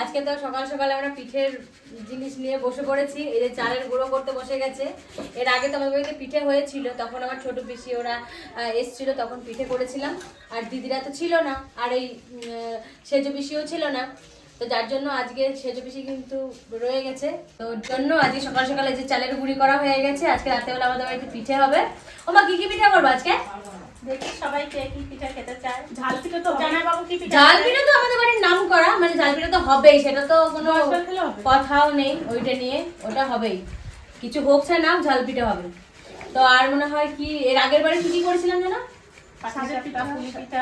আজকে তো সকাল সকালে আমরা পিঠের জিনিস নিয়ে বসে পড়েছি। এই যে চালের গুঁড়ো করতে বসে গেছে। এর আগে তো আমাদের বাড়িতে পিঠে হয়েছিল, তখন আমার ছোট পিসি ওরা এসছিল, তখন পিঠে করেছিলাম। আর দিদিরা তো ছিল না, আর এই সেজ পিসিও ছিল না। তো যার জন্য আজকে সেজো পিসি কিন্তু রয়ে গেছে। তো ওর জন্য আজকে সকাল সকালে যে চালের গুঁড়ি করা হয়ে গেছে। আজকে রাত্রেবেলা আমাদের বাড়িতে পিঠে হবে। ও মা কি কি পিঠে করব আজকে? দেখি সবাই কে কি পিঠা খেতে চায়। ঝাল পিঠা তো জানা বাবু কি পিঠা ঝাল পিঠা তো আমাদের বাড়ির নাম করা মানে ঝাল পিঠা তো হবেই সেটা তো কোনো। কথাও নেই ওইটা নিয়ে ওটা হবেই। কিছু হোক চাই নাম ঝাল পিঠা হবে। তো আর মনে হয় কি এর আগের বারে কি কি করেছিলাম জানো?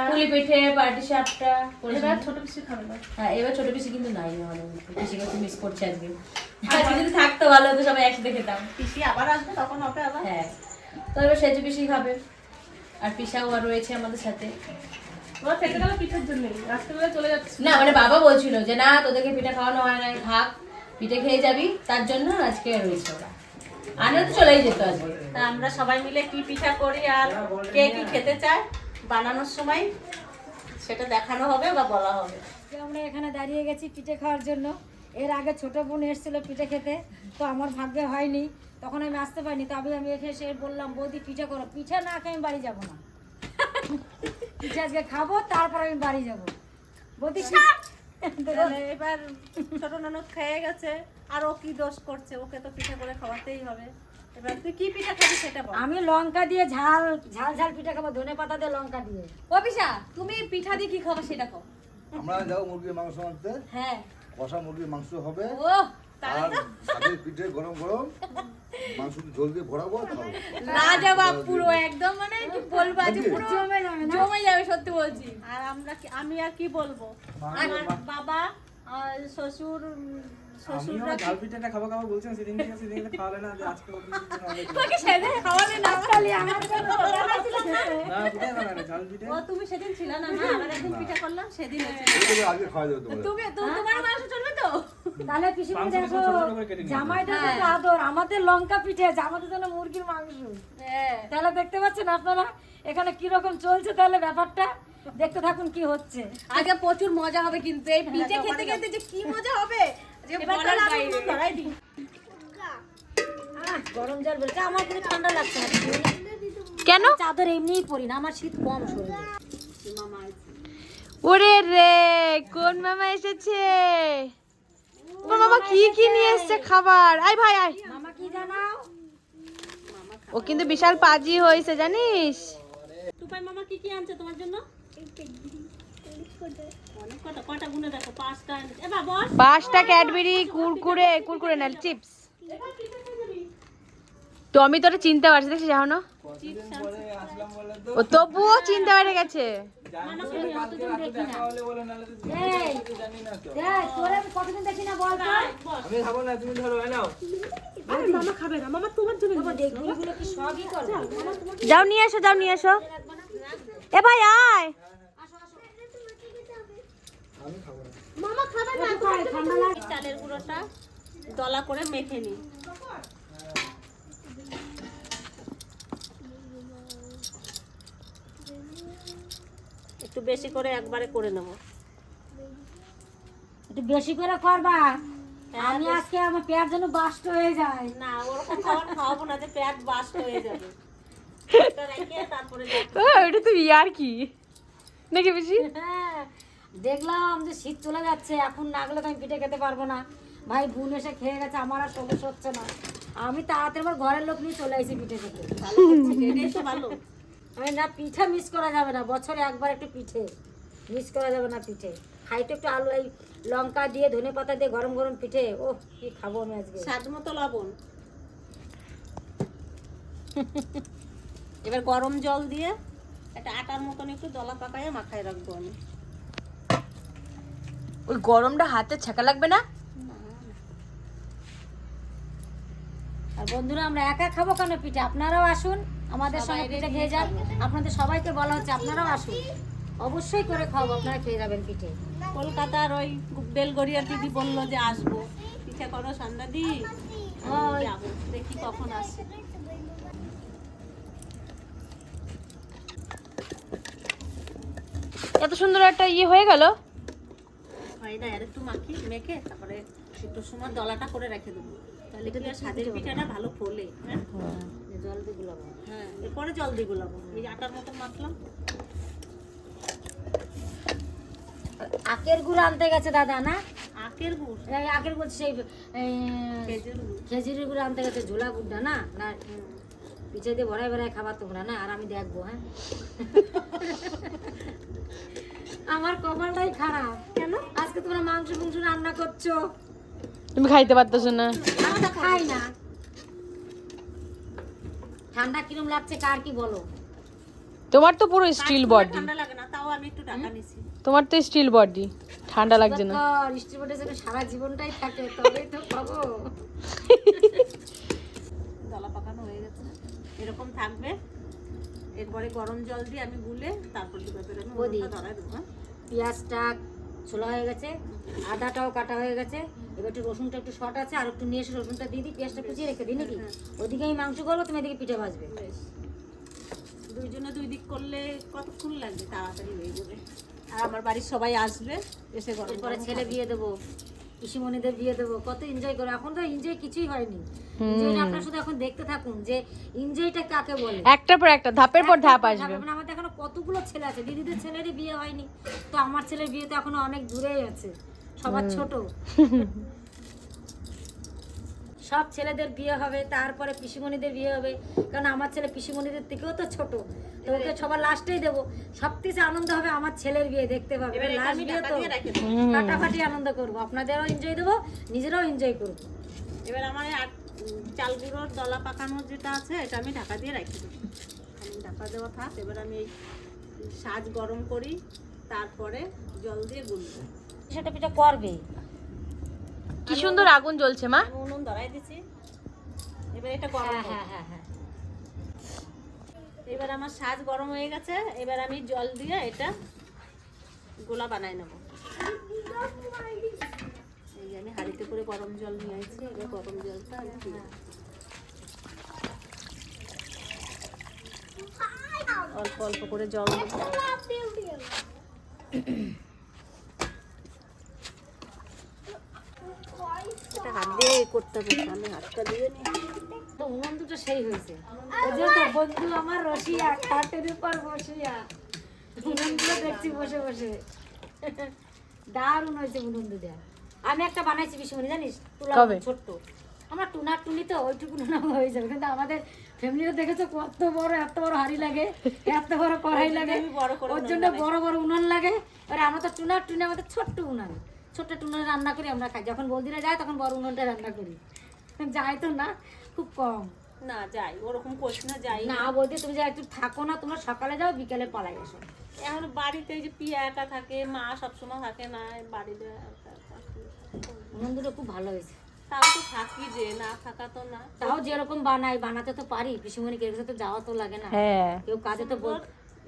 পুলি পিঠে পাটি সাপটা এবার ছোট পিসি খাবে হ্যাঁ এবার ছোট পিসি কিন্তু নাই আমাদের মধ্যে। পিসিকে মিস করছে আজকে। আজকে যদি থাকতো ভালো হতো সবাই একসাথে খেতাম। পিসি আবার আসবে তখন হবে আবার। হ্যাঁ তো এবার সেজে পিসি খাবে। আর পিসাও আর রয়েছে আমাদের সাথে। ওরা খেতে গেলে পিঠার জন্য রাত্রেবেলা চলে যাচ্ছে। না মানে বাবা বলছিল যে না তোদেরকে পিঠা খাওয়ানো হয় না থাক পিঠে খেয়ে যাবি। তার জন্য আজকে রয়েছে ওরা। আর তো চলেই যেত আজকে। তা আমরা সবাই মিলে কি পিঠা করি আর কে কি খেতে চায় বানানোর সময় সেটা দেখানো হবে বা বলা হবে। আমরা এখানে দাঁড়িয়ে গেছি পিঠে খাওয়ার জন্য। এর আগে ছোট বোন এসেছিল পিঠে খেতে তো আমার ভাগ্যে হয়নি। তখন আমি আসতে পারিনি তবে আমি এখানে এসে বললাম বৌদি পিঠে করো। পিঠে না খেয়ে আমি বাড়ি যাব না। পিঠে আজকে খাব তারপর আমি বাড়ি যাব। বৌদি এবার ছোট ননদ খেয়ে গেছে আর ও কি দোষ করছে? ওকে তো পিঠা করে খাওয়াতেই হবে। এবার তুই কি পিঠা খাবি সেটা বল। আমি লঙ্কা দিয়ে ঝাল ঝাল ঝাল পিঠা খাব ধনে পাতা দিয়ে লঙ্কা দিয়ে। অফিসা তুমি পিঠা দিয়ে কি খাব সেটা খাও আমরা যাব মুরগির মাংস আনতে। হ্যাঁ। কষা মুরগির মাংস হবে। ও আর সাথে পিঠে গরম গরম মাংস ঝোল দিয়ে ভরাবো আর খাব। পুরো একদম মানে কি বলব আজ পুরো জমে যাবে না? জমে যাবে সত্যি বলছি। আর আমরা কি আমি আর কি বলব? আমার বাবা আর শ্বশুর আমিও ঝাল পিঠাটা খাব খাব বলছেন সেদিন থেকে সেদিন থেকে খাওয়ালে না আজকে ওর দিন থেকে হবে। তোকে সেদিন খাওয়ালে না। খালি আমার জন্য বানাচ্ছিলাম না। না কোথায় বানালে ও তুমি সেদিন ছিল না না আবার একদিন পিঠা করলাম সেদিন হয়েছে। আজকে খাওয়া যাবে তোমাদের। তুমি তোমার মাংস চলবে তো? তাহলে পিসি দেখো ছোট ছোট করে কেটে নিয়ে জামাইটা তো আদর আমাদের লঙ্কা পিঠে আছে আমাদের জন্য মুরগির মাংস। হ্যাঁ। তাহলে দেখতে পাচ্ছেন আপনারা এখানে কি রকম চলছে তাহলে ব্যাপারটা? দেখতে থাকুন কি হচ্ছে। আগে প্রচুর মজা হবে কিন্তু এই পিঠে খেতে খেতে যে কি মজা হবে? কেন? চাদর এমনিই পরি না আমার শীত কম শরীরে। ওরে রে কোন মামা এসেছে? তোমার মামা কি কি নিয়ে এসেছে খাবার? আয় ভাই আয়। মামা কি জানাও? ও কিন্তু বিশাল পাজি হয়েছে জানিস? টুপাই মামা কি কি আনছে তোমার জন্য? পাঁচটা ক্যাডবেরি কুরকুরে কুরকুরে না চিপস। টমি তোরা চিনতে পারছিস দেখছিস এখনও ও তবুও চিনতে পারে গেছে। তো আমি তো আমি যাও নিয়ে এসো যাও নিয়ে এসো। এ ভাই আয়। মামা খাবে না একটু ঠান্ডা লাগে চালের গুঁড়োটা দলা করে মেখে নিই একটু বেশি করে একবারে করে নেব। একটু বেশি করে করবা। আমি আজকে আমার পেট যেন বাস্ট হয়ে যায়। না ওরকম খাবার খাওয়াবো না যে পেট বাস্ট হয়ে যাবে। এটা রেখে তারপরে ও, ওটা তো ইয়ার কি নাকি বেশি হ্যাঁ দেখলাম যে শীত চলে যাচ্ছে এখন না গেলে তো আমি পিঠে খেতে পারব না। ভাই বোন এসে খেয়ে গেছে আমার আর সমস্যা হচ্ছে না। আমি তাড়াতাড়ি আমার ঘরের লোক নিয়ে চলে আসি পিঠে খেতে। ভালো আমি না পিঠে মিস করা যাবে না বছরে একবার একটু পিঠে মিস করা যাবে না পিঠে। খাইতে একটু আলু এই লঙ্কা দিয়ে ধনে পাতা দিয়ে গরম গরম পিঠে ও কি খাব আমি আজকে। স্বাদ মতো লবণ। এবার গরম জল দিয়ে একটা আটার মতন একটু দলা পাকায় মাখায় রাখব আমি। ওই গরমটা হাতে ছেঁকা লাগবে না? আর বন্ধুরা আমরা একা খাব কেন পিঠে? আপনারাও আসুন আমাদের সঙ্গে পিঠে খেয়ে যান। আপনাদের সবাইকে বলা হচ্ছে আপনারাও আসুন। অবশ্যই করে খাওয়াবো আপনারা খেয়ে যাবেন পিঠে। কলকাতার ওই বেলগড়িয়ার দিদি বলল যে আসব। পিঠে করো সন্ধ্যা দি দেখি কখন আসে। এত সুন্দর একটা ইয়ে হয়ে গেল? হয় না আর একটু মাখি মেখে তারপরে একটু সময় দলাটা করে রেখে দেবো। তাহলে কি আর সাদের পিঠাটা ভালো ফোলে হ্যাঁ? জল দিয়ে গুলাবো। হ্যাঁ এরপরে জল দিয়ে গুলাবো। এই আটার মতো মাখলাম। আখের গুড় আনতে গেছে দাদা না? আখের গুড়? এই আখের গুড় সেই এই, খেজুর গুড়। আনতে গেছে ঝোলা গুড়টা না? না পিছিয়ে দিয়ে ভরাই ভরাই খাবার তোমরা না? আর আমি দেখব হ্যাঁ? আমার কপালটাই খারাপ। কেন? আজকে তোমরা মাংস মাংস রান্না করছ। তুমি খাইতে পারতেছো না। আমি তো খাই না। ঠান্ডা কিরম লাগছে কার কি বলো? তোমার তো পুরো স্টিল বডি ঠান্ডা লাগে না তাও আমি একটু ঢাকা নিছি। তোমার তো স্টিল বডি ঠান্ডা লাগছে না। ডিস্ট্রিবিউটার যেন সারা জীবনটাই থাকে তবেই তো পাবো। দলা পাকানো হয়ে গেছে এরকম থাকবে। এরপরে গরম জল দিয়ে আমি গুলে তারপর দুটো করে আমি বৌদি। ধরাই দেবো হ্যাঁ? পেঁয়াজটা ছোলা হয়ে গেছে আদাটাও কাটা হয়ে গেছে এবার একটু রসুনটা একটু শর্ট আছে আর একটু নিয়ে এসে রসুনটা দিয়ে দিই পেঁয়াজটা কুচিয়ে রেখে দিই নাকি? ওদিকে আমি মাংস করব তুমি এদিকে পিঠে ভাজবে। বেশ। দুইজনে দুই দিক করলে কতক্ষণ লাগবে? তাড়াতাড়ি হয়ে যাবে। আর আমার বাড়ির সবাই আসবে এসে গরম গরম ছেলে। বিয়ে দেবো। পিসিমণিদের বিয়ে দেবো কত এনজয় করে এখন তো এনজয় কিছুই হয়নি। আপনার আপনারা শুধু এখন দেখতে থাকুন যে এনজয়টা কাকে বলে। একটার পর একটা ধাপের পর ধাপ আসবে। মানে আমাদের এখনও কতগুলো ছেলে আছে দিদিদের ছেলেরই বিয়ে হয়নি। তো আমার ছেলের বিয়ে তো এখনও অনেক দূরেই আছে সবার ছোট। সব ছেলেদের বিয়ে হবে তারপরে পিসিমণিদের বিয়ে হবে। কারণ আমার ছেলে পিসিমণিদের থেকেও তো ছোট। তো ওকে সবার লাস্টেই দেবো। সব থেকে আনন্দ হবে আমার ছেলের বিয়ে দেখতে পাবে। লাস্ট বিয়ে তো দিয়ে ফাটাফাটি আনন্দ করব। আপনাদেরও এনজয় দেবো নিজেরাও এনজয় করব। এবার আমার চাল গুঁড়োর দলা পাকানোর যেটা আছে এটা আমি ঢাকা দিয়ে রাখি দেবো। আমি ঢাকা দেওয়া থাক এবার আমি এই সাজ গরম করি তারপরে জল দিয়ে গুলবো সেটা পিঠা করবে? কি সুন্দর আগুন জ্বলছে মা। উনুন ধরাই দিছি। এবার এটা গরম হ্যাঁ হ্যাঁ হ্যাঁ হ্যাঁ। এবার আমার সাজ গরম হয়ে গেছে। এবার আমি জল দিয়ে এটা গোলা বানাই নেব। এই যে আমি হাঁড়িতে করে গরম জল নিয়ে আসছি এবার গরম জলটা আমি দিয়ে অল্প অল্প করে জল দেবো। হাত দিয়ে করতে হবে আমি হাতটা দিয়ে নিই তো উনুন দুটো সেই হয়েছে। ওই যে তো বন্ধু আমার রসিয়া খাটের উপর বসিয়া। দেখছি বসে বসে। দারুণ হয়েছে উনুন দুটা। আমি একটা বানাইছি বিশ্বমণি জানিস? তুলা ছোট্ট। আমার টুনার টুনি তো ওইটুকু নুনা হয়ে যাবে। কিন্তু আমাদের ফ্যামিলিতে দেখেছ কত বড় এত বড় হাড়ি লাগে এত বড় কড়াই লাগে। ওর জন্য বড় বড় উনান লাগে। এবার আমরা তো টুনার টুনি আমাদের ছোট্ট উনান। ছোট্ট টুনানে রান্না করি আমরা খাই। যখন বৌদিরা যায় তখন বড় উনুনটা রান্না করি। যায় তো না খুব কম। না যাই ওরকম করিস না যাই না বৌদি তুমি যে একটু থাকো না তোমরা সকালে যাও বিকেলে পালাই এসো। এখন বাড়িতে এই যে পিয়া একা থাকে মা সবসময় থাকে না বাড়িতে উনুন দুটো খুব ভালো হয়েছে। তাও তো থাকি যে না থাকা তো না। তাও যেরকম বানাই বানাতে তো পারি পিসিমণি কেউ তো যাওয়া তো লাগে না। হ্যাঁ। কেউ কাজে তো বল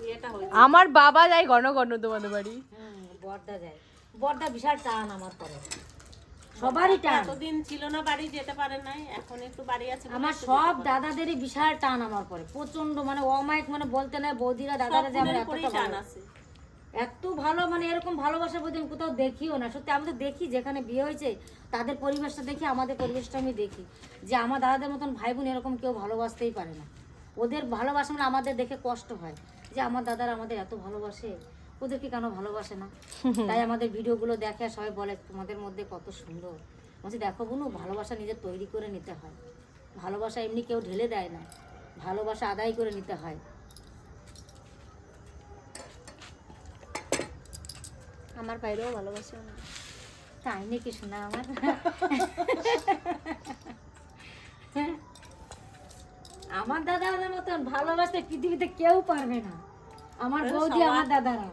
ইয়েটা আমার বাবা যায় ঘন ঘন তোমাদের বাড়ি। বর্দা যায়। বর্দা বিশাল টান আমার পরে। সবারই টান। এতদিন ছিল না বাড়ি যেতে পারে নাই এখন একটু বাড়ি আছে আমার সব দাদাদেরই বিশাল টান আমার পরে। প্রচণ্ড মানে অমায়িক মানে বলতে নাই বৌদিরা দাদারা যে আমার এতটা টান আছে। এত ভালো মানে এরকম ভালোবাসা বলতে আমি কোথাও দেখিও না। সত্যি আমি তো দেখি যেখানে বিয়ে হয়েছে তাদের পরিবেশটা দেখি আমাদের পরিবেশটা আমি দেখি। যে আমার দাদাদের মতন ভাই বোন এরকম কেউ ভালোবাসতেই পারে না। ওদের ভালোবাসা মানে আমাদের দেখে কষ্ট হয়। যে আমার দাদারা আমাদের এত ভালোবাসে। ওদেরকে কেন ভালোবাসে না? তাই আমাদের ভিডিওগুলো দেখে সবাই বলে তোমাদের মধ্যে কত সুন্দর। বলছি দেখো বোনু ভালোবাসা নিজের তৈরি করে নিতে হয়। ভালোবাসা এমনি কেউ ঢেলে দেয় না। ভালোবাসা আদায় করে নিতে হয়। আমার বাইরেও ভালোবাসে। তাই নাকি শোনা আমার? আমার দাদাদের মতন ভালোবাসতে পৃথিবীতে কেউ পারবে না। আমার বৌদি আমার দাদারা।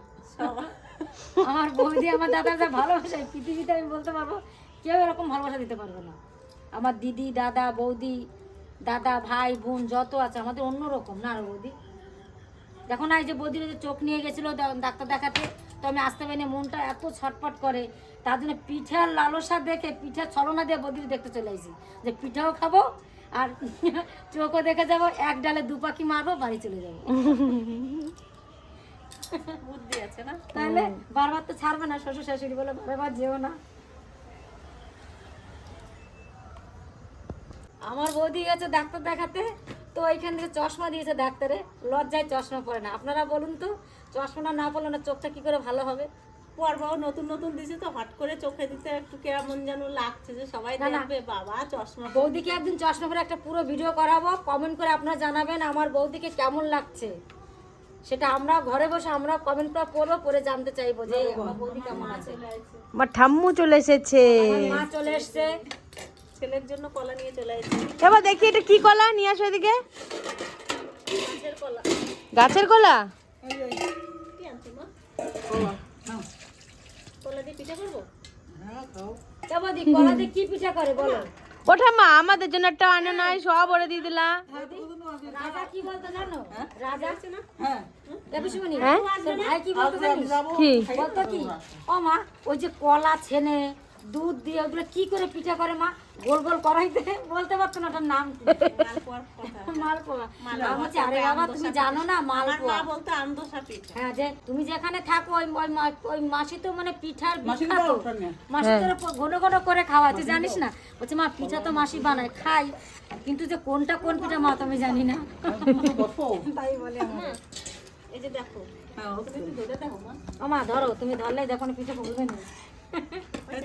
আমার বৌদি, আমার দাদারা যা ভালোবাসে, পৃথিবীতে আমি বলতে পারব, কেউ এরকম ভালোবাসা দিতে পারবে না। আমার দিদি, দাদা, বৌদি, দাদা, ভাই, বোন, যত আছে, আমাদের অন্যরকম, না বৌদি? যখন এই যে বৌদির যে চোখ নিয়ে গেছিল ডাক্তার দেখাতে, তো আমি আসতে পারিনি মনটা এত ছটফট করে, তার জন্য পিঠার লালসা দেখে পিঠা ছলনা দিয়ে বৌদির দেখতে চলে আসি। যে পিঠাও খাব, আর চোখও দেখে যাব, এক ডালে দু পাখি মারবো, বাড়ি চলে যাব। বুদ্ধি আছে না? তাহলে বারবার তো ছাড়বে না শ্বশুর শাশুড়ি বলে বারবার যেও না। আমার বৌদি গেছে ডাক্তার দেখাতে তো ওইখান থেকে চশমা দিয়েছে ডাক্তারে। লজ্জায় চশমা পরে না। আপনারা বলুন তো চশমাটা না পড়লে না চোখটা কি করে ভালো হবে? পর্বাও নতুন নতুন দিছে তো হট করে চোখে দিতে একটু কেমন যেন লাগছে যে সবাই। দেখবে বাবা চশমা বৌদিকে একদিন চশমা পরে একটা পুরো ভিডিও করাবো কমেন্ট করে আপনারা জানাবেন আমার বৌদিকে কেমন লাগছে। সেটা আমরা ঘরে বসে আমরা কমেন্ট করে পড়ব পরে জানতে চাইব যে আমার বৌদি কেমন আছে। আমার ঠাম্মু চলে এসেছে। মা চলে এসছে। ছেলের জন্য কলা নিয়ে চলে এসেছি। এবার দেখি এটা কি কলা নিয়ে আসো এদিকে। গাছের কলা। গাছের কলা? কি আনছো মা? কলা দিয়ে পিঠা করব? কলা দিয়ে কি পিঠা করে বলো? ও ঠাম্মা আমাদের জন্য একটা আনে নাই সব ওরে দিয়ে দিলা রাজা কি বলতো জানো? রাজা? আছে না হ্যাঁ? হ্যাঁ? তোর ভাই কি বলতো জানিস? বলতো কি? ও মা ওই যে কলা ছেনে দুধ দিয়ে ওগুলো কি করে পিঠা করে মা? গোল গোল করাইতে বলতে পারতো না ওটার নাম মালপোয়া। আমি বলছি আরে বাবা তুমি জানো না মালপোয়া? মা বলতো আমদোসা পিঠা হ্যাঁ যে তুমি যেখানে থাকো ওই ওই মাসি তো মানে পিঠার মাসি বিখ্যাত। মাসি তোর ঘন ঘন করে খাওয়া তুই জানিস না? বলছে মা পিঠা তো মাসি বানায় খাই। কিন্তু যে কোনটা কোন পিঠা মা তো আমি জানি না। তাই বলে এই যে দেখো হ্যাঁ ওই তো। তুমি একটু ধরে দেখো মা। ধরো তুমি ধরলে দেখো পিঠা বলবে না। এই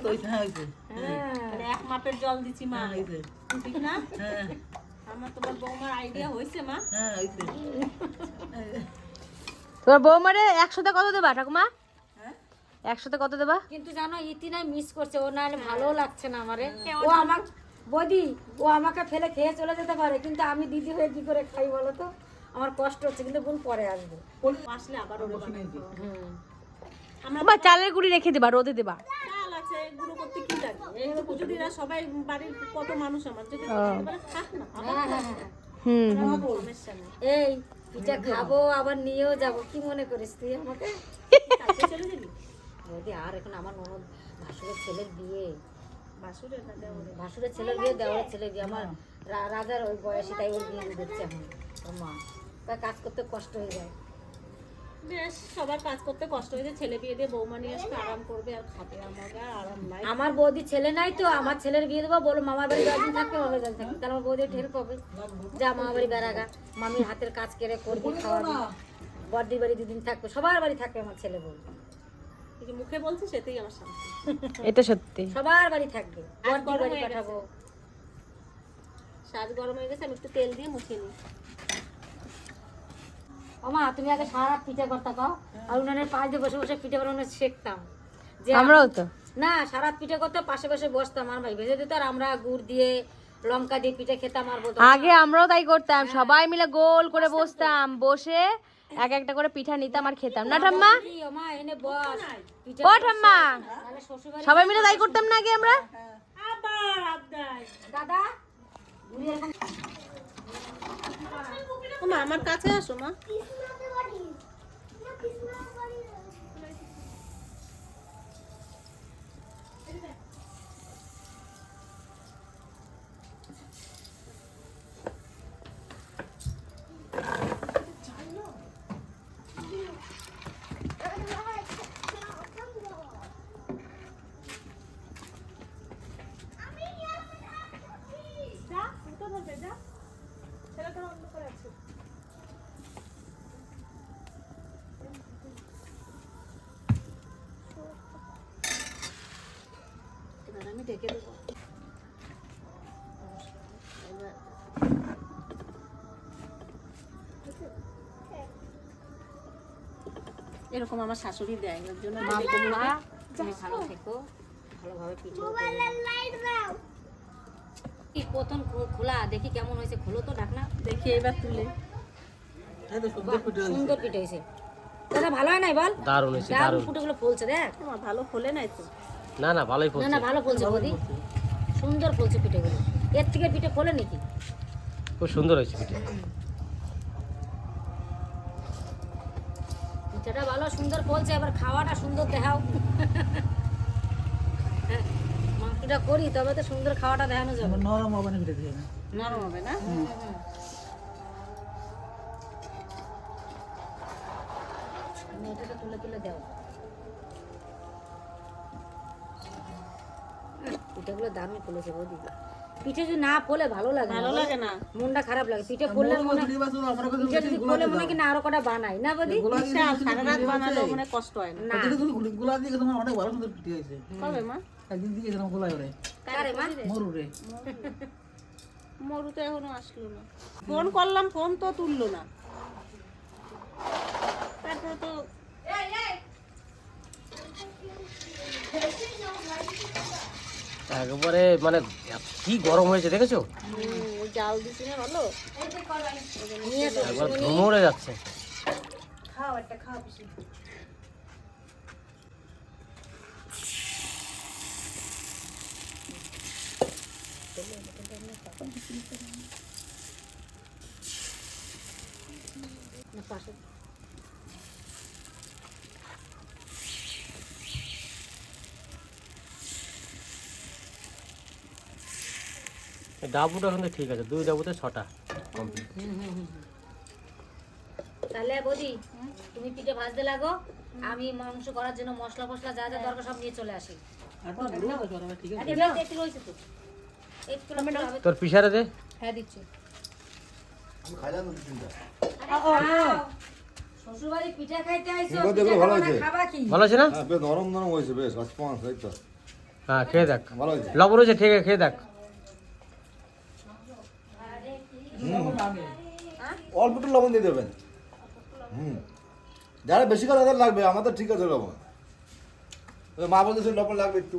হ্যাঁ, এক মাপের জল দিচ্ছি মা। হ্যাঁ, ঠিক না? হ্যাঁ, আমার তোমার বৌমার আইডিয়া হয়েছে মা। হ্যাঁ। তোমার বৌমারে একশোতে কত দেবা ঠাকুমা? হ্যাঁ? একশোতে কত দেবা? কিন্তু জানো ইতিনাই মিস করছে ও না হলে ভালো লাগছে না আমারে। ও আমার বদি ও আমাকে ফেলে খেয়ে চলে যেতে পারে কিন্তু আমি দিদি হয়ে কি করে খাই বলো তো? আমার কষ্ট হচ্ছে কিন্তু বোন পরে আসবে। আসলে আবার ওরে বানাবো। হুম আমরা বা চালের গুঁড়ি রেখে দেবা রোদে দেবা। চাল আছে গুঁড়ো করতে কি লাগে? এই তো যদি এরা সবাই বাড়ির কত মানুষ আমার যদি খেতে না আমার হ্যাঁ হ্যাঁ হ্যাঁ। হুম সমস্যা নেই। এই পিঠা খাব আবার নিয়েও যাব কি মনে করিস তুই আমাকে? চলে যাবি? বৌদি আর এখন আমার ননদ ভাসুরের ছেলের বিয়ে। বাসুরের না দেওয়ারে ভাসুরের ছেলের বিয়ে দেওয়ার ছেলের বিয়ে। আমার রাজার ওই বয়সে তাই ওর বিয়ে দিচ্ছে এখন। মা। কাজ করতে কষ্ট হয়ে যায়। বেশ সবার কাজ করতে কষ্ট হয়েছে। ছেলে বিয়ে দিয়ে বৌমা নিয়ে আসবে আরাম করবে আর খাবে আমাকে আর আরাম নাই। আমার বৌদি ছেলে নাই তো আমার ছেলের বিয়ে দেবো বলো মামার বাড়ি দশদিন থাকবে মামার বাড়ি থাকবে। তাহলে আমার বৌদি ঠের পাবে যা মামার বাড়ি বেড়াগা মামির হাতের কাজ কেড়ে করবি খাওয়াবি। বড়দি বাড়ি দুদিন থাকবে সবার বাড়ি থাকবে আমার ছেলে বউ এই মুখে বলছি সেটাই আমার শান্তি। এটা সত্যি। সবার বাড়ি থাকবে বাড়ি পাঠাবো। সাজ গরম হয়ে গেছে আমি একটু তেল দিয়ে মুছে নিই। ও তুমি আগে সারা রাত পিঠে করতে পাও আর উনানের পাশ দিয়ে বসে বসে পিঠে বানানো শিখতাম। যে আমরাও তো। না সারা রাত পিঠে করতে পাশে পাশে বসতাম আর ভাই ভেজে দিত আর আমরা গুড় দিয়ে লঙ্কা দিয়ে পিঠে খেতাম আর বলতাম আগে আমরাও তাই করতাম সবাই মিলে গোল করে বসতাম বসে এক একটা করে পিঠা নিতাম আর খেতাম। না ঠাম্মা? ও এনে বস। ও ঠাম্মা। তাহলে শ্বশুর বাড়ি সবাই মিলে তাই করতাম না আগে আমরা? দাদা মা আমার কাছে আসো মা এবার আমি ঢেকে দেবো। এরকম আমার শাশুড়ি দেয় ওর জন্য মা বলবা তুমি ভালো থেকো ভালোভাবে পিঠে কি প্রথম খোলা দেখি কেমন হয়েছে। খোলো তো ডাকনা দেখি এবার তুলে। সুন্দর পিঠে হয়েছে। সুন্দর পিঠে হয়েছে। দাদা ভালো হয় নাই বল? দারুণ হয়েছে দারুণ ফুটেগুলো ফুলছে দেখ। ভালো ফলে নাই তো। না না ভালোই না না ভালো ফুলছে বৌদি। সুন্দর ফুলছে পিঠেগুলো। এর থেকে পিঠে ফোলে নাকি? খুব সুন্দর হয়েছে পিঠে। পিঠাটা ভালো সুন্দর ফলছে এবার খাওয়াটা সুন্দর দেখাও। হ্যাঁ, মাংসটা করি তবে তো সুন্দর খাওয়াটা দেখানো যাবে। নরম হবে না পিঠে নরম হবে না? তুলে তুলে দাও পিঠেগুলো দারুণ ফুলেছে বৌদি। পিঠে যদি না ফোলে ভালো লাগে ভালো লাগে না। মনটা খারাপ লাগে। পিঠে ফোললে মনে পিঠে যদি ফোলে মনে কি না আরও কটা বানাই? না বৌদি? সারা রাত বানালেও মানে কষ্ট হয় না। না। গুলা দিয়ে তোমার অনেক ভালো সুন্দর পিঠে হয়েছে। কবে মা? একদিন দিয়ে গেছিলাম গোলায় ওরে। কারে মা? মরুরে। মরু তো এখনও আসলো না। ফোন করলাম ফোন তো তুললো না। তারপর তো একবারে মানে কি গরম হয়েছে দেখেছ? হুম, জাল দিছি না ভালো? একবার ঘুমোড়ে যাচ্ছে। খাও একটা খাও না পাশে ডাবুটা কিন্তু ঠিক আছে দুই ডাবুতে ছটা। কমপ্লিট। তাহলে বৌদি তুমি পিঠে ভাজতে লাগো আমি মাংস করার জন্য মশলা ফসলা যা যা দরকার সব নিয়ে চলে আসি। একটু হবে তোর পিসারে দে। হ্যাঁ দিচ্ছি। আমি খাই জানো টিফিনটা শ্বশুর বাড়ি পিঠা খাইতে আইছো ঠিক আছে, পিঠা এগুলো ভালো খাবা না, আছে। খাবা কি ভালো আছে না হ্যাঁ বেশ নরম নরম হয়েছে বেশ রেসপন্স এই তো হ্যাঁ খেয়ে দেখ ভালো হয়েছে লবণ হয়েছে ঠিক আছে খেয়ে দেখ অল্প একটু লবণ দিয়ে দেবেন। হুম। যারা বেশি করে তাদের লাগবে আমাদের ঠিক আছে লবণ। মা বলতেছে লবণ লাগবে একটু।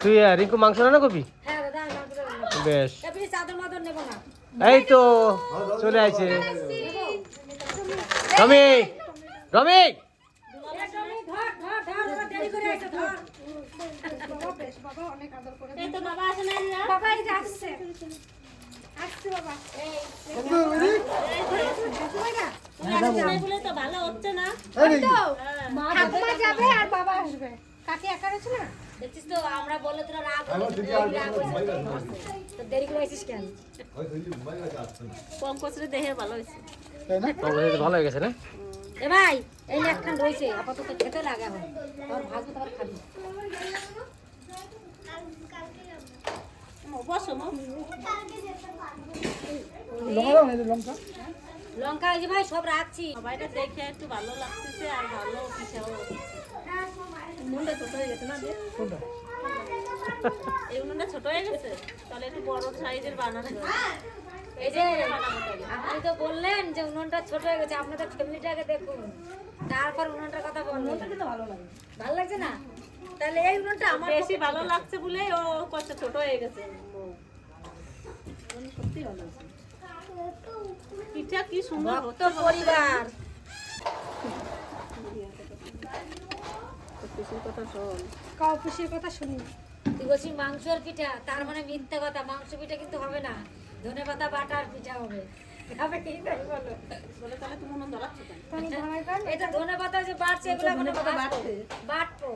তুই রিঙ্কু মাংস রান্না করবি? হ্যাঁ দাদা আমি মাংস দেবো না। বেশ। নেব না। এই তো চলে আসছে রমি! রমি! করে এই তো বাবা আসে না রিয়া? বাবাই যাচ্ছে আসছে। বাবা। তুমি বলে তো ভালো হচ্ছে না। ঠাকুমা যাবে আর বাবা আসবে। কাকি একা রয়েছে না? দেখছিস তো আমরা বললে তোরা রাগ আমার হলো, ঠিকই তোরা আছে, রাগ ঘুমাই হয়েছে। তো দেরি করে আইছিস কেন। দেহে ভালো হয়েছে। ভালো হয়ে গেছে না? এ ভাই এই একখান রয়েছে। আপাতত খেতে লাগা হয়। তোর ভাজবো তারপর খাবি। লঙ্কা লঙ্কা। লঙ্কা এই যে ভাই সব রাখছি। সবাইটা দেখে একটু ভালো লাগতেছে আর ভালো পিঠাও মুন্ডা ছোট হয়ে গেছে না এই উনুনটা ছোট হয়ে গেছে? তাহলে একটু বড় সাইজের বানাতে হবে এই যে আপনি তো বললেন যে উনুনটা ছোট হয়ে গেছে আপনাদের ফ্যামিলিটাকে দেখুন। তারপর উনুনটার কথা কিন্তু ভালো লাগে। ভালো লাগছে না? তাহলে এই উনুনটা আমার বেশি ভালো লাগছে বলে ও কত ছোট হয়ে গেছে। সত্যি ভালো পিঠা কি সুন্দর হচ্ছে পরিবার। কাউ খুশির কথা শুনি। তুই বলছিস মাংসের পিঠা তার মানে মিথ্যা কথা মাংস পিঠা কিন্তু হবে না। ধনে পাতা বাটার পিঠা হবে। এটা ধনে পাতা যে বাড়ছে এগুলো বাটবো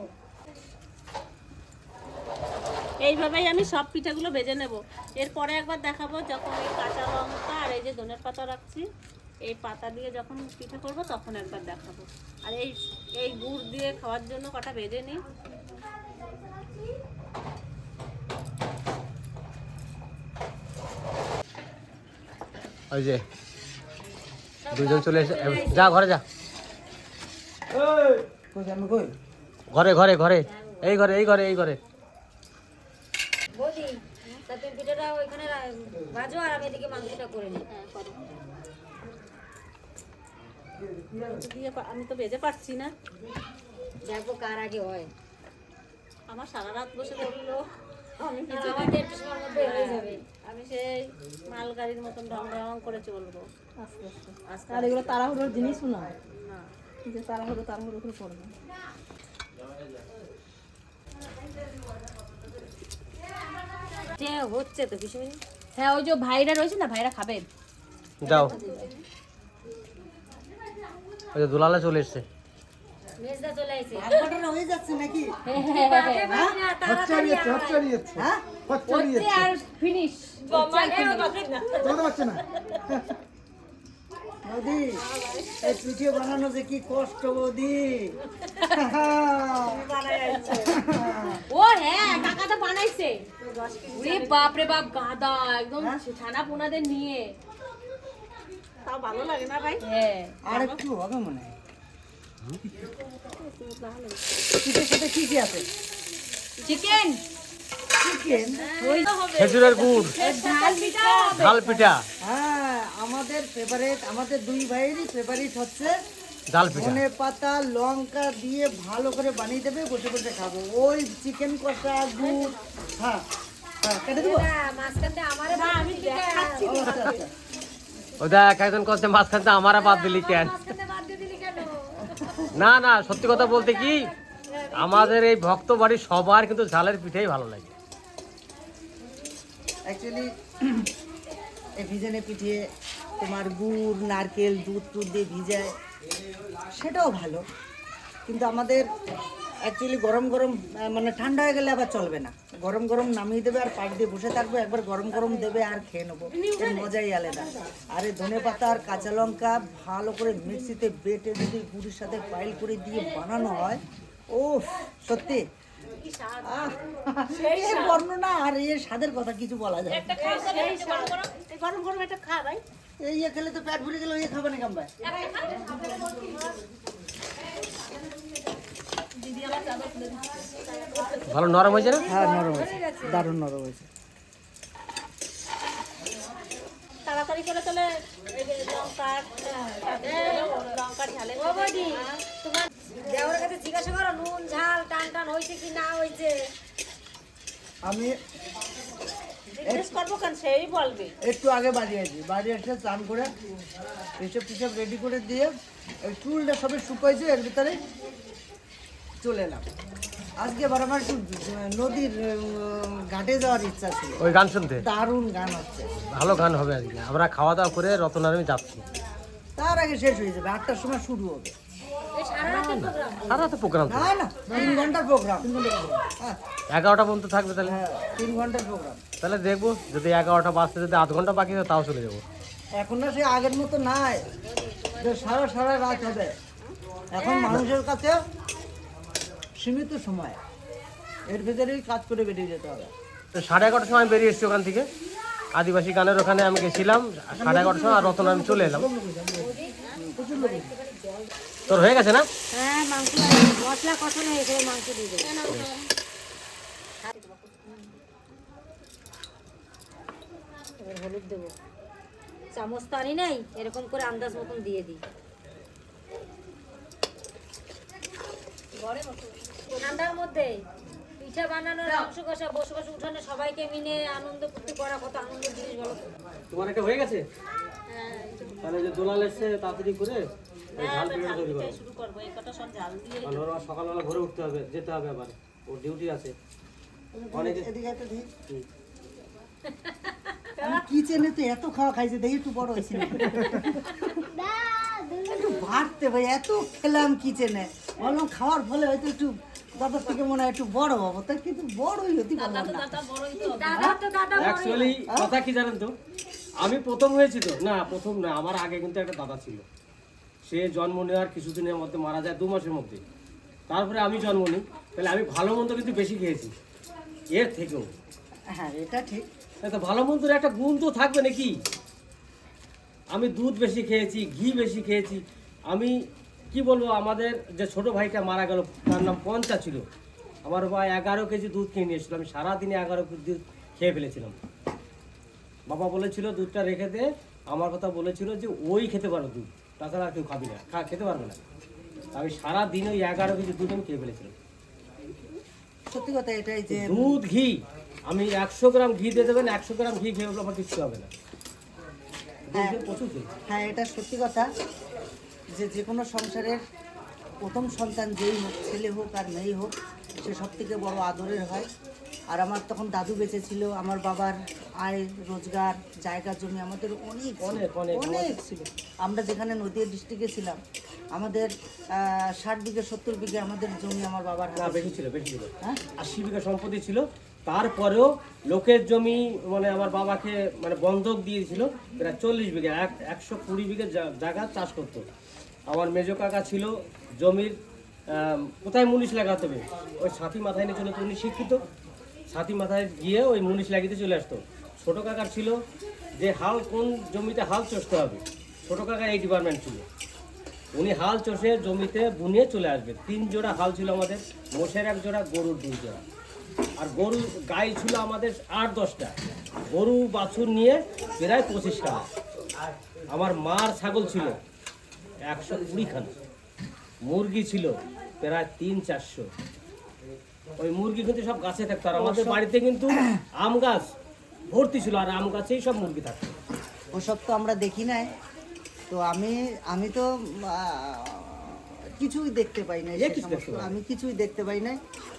এইভাবেই আমি সব পিঠাগুলো ভেজে নেব। এরপরে একবার দেখাবো যখন এই কাঁচা লঙ্কা আর এই যে ধনের পাতা রাখছি এই পাতা দিয়ে যখন পিঠে করব তখন একবার দেখাবো। আর এই এই গুড় দিয়ে খাওয়ার জন্য কটা ভেজে নিই। ওই যে দুজন চলে এসে যা ঘরে যা। কই আমি কই ঘরে ঘরে ঘরে। এই ঘরে এই ঘরে এই ঘরে বৌদি তা ওইখানে ভাজো আর আমি এদিকে মাংসটা করে নিই। হ্যাঁ করো। দিয়ে আমি তো ভেজে পারছি না। দেখব কার আগে হয়। আমার সারা রাত বসে পড়ল আমি আর আমাদের সময়ের মধ্যে হয়ে যাবে। আমি সেই মালগাড়ির মতন করে চলবো। আস্তে আস্তে। আর এগুলো তাড়াহুড়োর জিনিস না। না। যে তাড়াহুড়ো তাড়াহুড়ো করে করবে। যে হচ্ছে তো কিছু হ্যাঁ ওই যে ভাইরা রয়েছে না ভাইরা খাবে। যাও। ওই যে দুলালে চলে এসছে। মেজদা চলে হয়ে যাচ্ছে নাকি? হচ্ছে আর ফিনিশ না। বৌদি এই বানানো যে কি কষ্ট বৌদি। ও হ্যাঁ কাকা তো বানাইছে। ওরে বাপ রে বাপ গাদা একদম ছানা পোনাদের নিয়ে। তাও ভালো লাগে না ভাই? হ্যাঁ। আর একটু হবে মনে হয়। পিঠের সাথে কি কি আছে? চিকেন চিকেন ওই তো হবে। খেজুরের গুড়। ঝাল পিঠা ঝাল পিঠা। হ্যাঁ আমাদের ফেভারিট আমাদের দুই ভাইয়েরই ফেভারিট হচ্ছে ধনে পাতা লঙ্কা দিয়ে ভালো করে বানিয়ে দেবে বসে বসে খাব। ওই চিকেন কষা গুড় হ্যাঁ। ও, দেখ একজন বাদ দিলি না না সত্যি কথা বলতে কি আমাদের এই ভক্ত বাড়ির সবার কিন্তু ঝালের পিঠেই ভালো লাগে পিঠে তোমার গুড় নারকেল দুধ টুধ দিয়ে ভিজায় সেটাও ভালো। কিন্তু আমাদের অ্যাকচুয়ালি গরম গরম মানে ঠান্ডা হয়ে গেলে আবার চলবে না। গরম গরম নামিয়ে দেবে আর পাট দিয়ে বসে থাকবে একবার গরম গরম দেবে আর খেয়ে নেব। এর মজাই আলাদা। আর এই ধনে পাতা আর কাঁচা লঙ্কা ভালো করে মিক্সিতে বেটে যদি গুড়ির সাথে পাইল করে দিয়ে বানানো হয় ও সত্যি। আহ, বর্ণনা আর এই স্বাদের কথা কিছু বলা যায় না। গরম গরম একটা খা ভাই। এই ইয়ে খেলে তো পেট ভরে গেলে ওই খাবে না কাম্বায় ভালো নরম হয়েছে না? হ্যাঁ নরম হয়েছে। দারুণ নরম হয়েছে। তাড়াতাড়ি করে তোমার দেওয়ার কাছে জিজ্ঞাসা করো নুন ঝাল টান টান হয়েছে কি না হয়েছে? আমি জিজ্ঞেস করব কেন? সেই বলবে। একটু আগে বাড়ি আছি বাড়ি এসে চান করে এসব টিসব রেডি করে দিয়ে চুলটা সবে শুকাইছে এর ভিতরে চলে এলাম। আজকে আবার আমার একটু নদীর ঘাটে যাওয়ার ইচ্ছা ছিল। ওই গান শুনতে? দারুণ গান হচ্ছে। ভালো গান হবে আজকে। আমরা খাওয়া দাওয়া করে রতন আমি যাচ্ছি। তার আগে শেষ হয়ে যাবে আটটার সময় শুরু হবে। সারা তো প্রোগ্রাম না না তিন ঘণ্টার প্রোগ্রাম হ্যাঁ। এগারোটা পর্যন্ত থাকবে তাহলে? হ্যাঁ তিন ঘণ্টার প্রোগ্রাম তাহলে দেখব যদি এগারোটা বাজতে যদি আধ ঘণ্টা বাকি হয় তাও চলে যাব। এখন না সে আগের মতো নাই। যে সারা সারা রাত হবে। এখন মানুষের কাছে সীমিত সময়। এর ভিতরেই কাজ করে বেরিয়ে যেতে হবে। তো সাড়ে এগারোটার সময় বেরিয়ে এসেছি ওখান থেকে। আদিবাসী গানের ওখানে আমি গেছিলাম সাড়ে এগারোটার সময় আর রতন আমি চলে এলাম। তোর হয়ে গেছে না? হ্যাঁ হলুদ দেবো। চামচ তো আনি নাই এরকম করে আন্দাজ মতন দিয়ে দিই। ঠান্ডার মধ্যে পিঠা বানানোর অংশ কষা বসে বসে উঠানো সবাইকে মিলে আনন্দ করতে করা কত আনন্দের জিনিস বলো তোমার একটা হয়ে গেছে? তাহলে যে দোলাল এসছে তাড়াতাড়ি করে শুরু করব এই কটা সব দিয়ে। আবার সকালবেলা ভোরে উঠতে হবে যেতে হবে আবার। ওর ডিউটি আছে। অনেকে এদিকে একটা কিচেনে তো এত খাওয়া খাইছে দেখি একটু বড় হয়েছে। একটু বাড়তে ভাই এত খেলাম কিচেনে। ভাবলাম খাওয়ার ফলে হয়তো একটু দাদার থেকে মনে হয় একটু বড় হব তা কিন্তু বড়ই হতে পারলাম না। দাদা তো দাদা অ্যাকচুয়ালি কথা কি জানেন তো? আমি প্রথম হয়েছি তো। না প্রথম না আমার আগে কিন্তু একটা দাদা ছিল। সে জন্ম নেওয়ার কিছুদিনের মধ্যে মারা যায় দু মাসের মধ্যে। তারপরে আমি জন্ম নিই। তাহলে আমি ভালো মন্দ কিন্তু বেশি খেয়েছি। এর থেকেও। হ্যাঁ এটা ঠিক। তো ভালো মন্দর একটা গুণ তো থাকবে নাকি? আমি দুধ বেশি খেয়েছি ঘি বেশি খেয়েছি। আমি কি বলব আমাদের যে ছোট ভাইটা মারা গেল তার নাম পঞ্চা ছিল। আমার ভাই এগারো কেজি দুধ কিনে নিয়েছিল। আমি সারাদিনে এগারো কেজি দুধ খেয়ে ফেলেছিলাম। বাবা বলেছিল দুধটা রেখে দে। আমার কথা বলেছিল যে ওই খেতে পারো দুধ। তাছাড়া আর কেউ খাবি না খা খেতে পারবে না। আমি সারাদিন ওই এগারো কেজি দুধ আমি খেয়ে ফেলেছিলাম। সত্যি কথা এটাই যে দুধ ঘি। আমি একশো গ্রাম ঘি দিয়ে দেবেন একশো গ্রাম ঘি খেয়ে আমার কিছু হবে না। প্রচুর হ্যাঁ এটা সত্যি কথা। যে যে কোনো সংসারের প্রথম সন্তান যেই হোক ছেলে হোক আর মেয়ে হোক সে সব থেকে বড় আদরের হয়। আর আমার তখন দাদু বেঁচে ছিল আমার বাবার আয় রোজগার জায়গা জমি আমাদের অনেক অনেক, অনেক, ছিল। আমরা যেখানে নদীয়া ডিস্ট্রিক্টে ছিলাম আমাদের ষাট বিঘে সত্তর বিঘে আমাদের জমি আমার বাবার বেশি ছিল বেশি ছিল। হ্যাঁ? আশি বিঘা সম্পত্তি ছিল। তারপরেও লোকের জমি মানে আমার বাবাকে মানে বন্ধক দিয়েছিল প্রায় চল্লিশ বিঘা এক একশো কুড়ি বিঘা জায়গা চাষ করতো। আমার মেজো কাকা ছিল, জমির কোথায় মুনিশ লাগাতে হবে? ওই সাথী মাথায় নিয়ে চলে তো শিক্ষিত। সাথী মাথায় গিয়ে ওই মুনিশ লাগিতে চলে আসতো। ছোটো কাকার ছিল যে হাল কোন জমিতে হাল চষতে হবে? ছোটো কাকা এই ডিপার্টমেন্ট ছিল। উনি হাল চষে জমিতে বুনিয়ে চলে আসবে। তিন জোড়া হাল ছিল আমাদের, মোষের এক জোড়া, গরুর দুই জোড়া। আর গরু, গাই ছিল আমাদের আট দশটা। গরু, বাছুর নিয়ে প্রায় পঁচিশ খানা আমার মার ছাগল ছিল। একশো কুড়িখানা মুরগি ছিল প্রায় তিন চারশো। ওই মুরগি কিন্তু সব গাছে থাকতো। আর আমাদের বাড়িতে কিন্তু আম গাছ ভর্তি ছিল আর আম গাছেই সব মুরগি থাকতো। ওসব তো আমরা দেখি নাই। তো আমি আমি তো কিছুই দেখতে পাই না। আমি কিছুই দেখতে পাই নাই।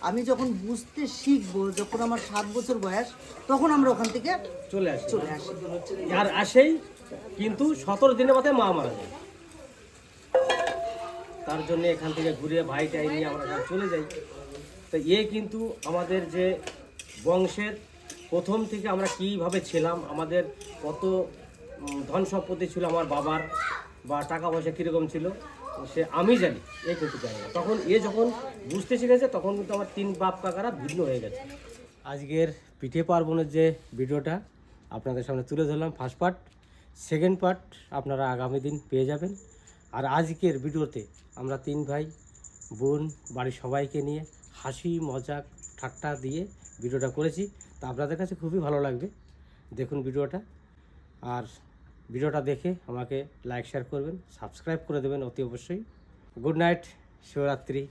আমি যখন বুঝতে শিখব যখন আমার সাত বছর বয়স তখন আমরা ওখান থেকে চলে আসে। চলে আসি। আর আসেই কিন্তু সতেরো দিনের মাথায় মা মারা যায়। তার জন্য এখান থেকে ঘুরে ভাইটাই নিয়ে আমরা চলে যাই। তো এ কিন্তু আমাদের যে বংশের প্রথম থেকে আমরা কীভাবে ছিলাম, আমাদের কত ধন সম্পত্তি ছিল আমার বাবার বা টাকা পয়সা কীরকম ছিল, সে আমি জানি, এ কিন্তু জানি না। তখন এ যখন বুঝতে শিখেছে, তখন কিন্তু আমার তিন বাপ কাকারা ভিন্ন হয়ে গেছে। আজকের পিঠে পার্বণের যে ভিডিওটা আপনাদের সামনে তুলে ধরলাম, ফার্স্ট পার্ট, সেকেন্ড পার্ট আপনারা আগামী দিন পেয়ে যাবেন। আর আজকের ভিডিওতে আমরা তিন ভাই, বোন, বাড়ির সবাইকে নিয়ে হাসি, মজাক, ঠাট্টা দিয়ে ভিডিওটা করেছি। তা আপনাদের কাছে খুবই ভালো লাগবে। দেখুন ভিডিওটা। আর ভিডিওটা দেখে আমাকে লাইক শেয়ার করবেন সাবস্ক্রাইব করে দেবেন অতি অবশ্যই। Good night, Shivratri.